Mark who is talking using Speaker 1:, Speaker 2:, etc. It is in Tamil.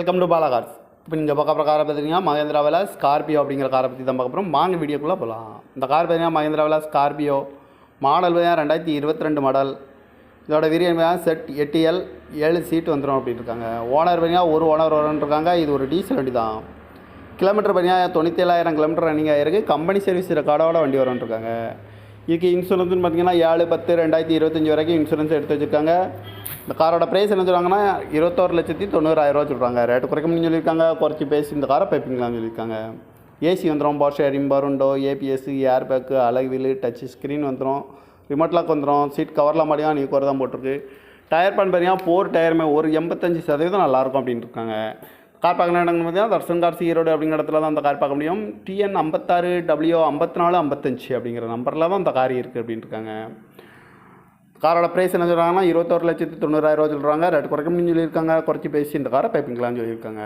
Speaker 1: வெல்கம் டு பாலா கார்ஸ் இப்போ நீங்கள் பார்க்க போகிற காரை பார்த்தீங்கன்னா மகேந்திரா ஸ்கார்பியோ அப்படிங்கிற காரை பற்றி தான் பார்க்க போகிறோம் வாங்க வீடியோக்குள்ளே போகலாம் இந்த கார் பார்த்தீங்கன்னா மகேந்திரா வேலா ஸ்கார்பியோ மாடல் பார்த்தீங்கன்னா ரெண்டாயிரத்தி இருபத்தி ரெண்டு மாடல் இதோட வீரியன் செட் எட்டு எல் ஏழு சீட் வந்துடும் அப்படின்னு இருக்காங்க. ஓனர் பார்த்தீங்கன்னா ஒரு ஓனர் வரும்னு இருக்காங்க. இது ஒரு டீசல் வண்டி தான். கிலோமீட்டர் பார்த்தீங்கன்னா தொண்ணூற்றி ஏழாயிரம் கிலோமீட்டர் ரன்னிங் ஆகிருக்கு கம்பெனி சர்வீஸ் ரெக்கார்டோட வண்டி வரும்னு இருக்காங்க. இதுக்கு இன்சூரன்ஸ்னு பார்த்தீங்கன்னா ஏழு பத்து ரெண்டாயிரத்தி இருபத்தஞ்சி வரைக்கும் இன்சூரன்ஸ் எடுத்து வச்சுருக்காங்க. இந்த காரோட ப்ரைஸ் என்ன சொல்கிறாங்கன்னா இருபத்தோரு லட்சத்தி தொண்ணூறாயிரரூவா சொல்கிறாங்க ரேட்டு குறைக்க முடியும் சொல்லியிருக்காங்க. குறைச்சி பேசி இந்த காரை பைப்பிங்களான்னு சொல்லியிருக்காங்க. ஏசி வந்துடும் பவர் ஷேரிங் பருண்டோ ஏபிஎஸ் ஏர் பேக்கு அலகுவில் டச் ஸ்க்ரீன் வந்துடும் ரிமோட் லாக் வந்துடும் சீட் கவர்லாம் மாதிரியா நீ குறை தான் போட்டிருக்கு. டயர் பேன் பார்த்தீங்கன்னா ஃபோர் டயருமே ஒரு எண்பத்தஞ்சு சதவீதம் நல்லாயிருக்கும் அப்படின்னு இருக்காங்க. கார் பார்க்கணும் இடங்கள் பார்த்தீங்கன்னா தர்சன் கார்ஸ் ஈரோடு அப்படிங்கிற இடத்துல தான் அந்த கார் பார்க்க முடியும். டிஎன் ஐம்பத்தாறு டபிள்யூ ஐம்பத்தி நாலு ஐம்பத்தஞ்சு அப்படிங்கிற நம்பரில் தான் அந்த கார் இருக்குது அப்படின்னு இருக்காங்க. காரோட ப்ரைஸ் என்ன சொல்கிறாங்கன்னா இருபத்தோரு லட்சத்து தொண்ணூறாயிரம் சொல்கிறாங்க ரேட் குறைக்க முடியும்னு சொல்லியிருக்காங்க. குறைச்சி பேசி இந்த காரை பைப்பிங்களான்னு சொல்லியிருக்காங்க.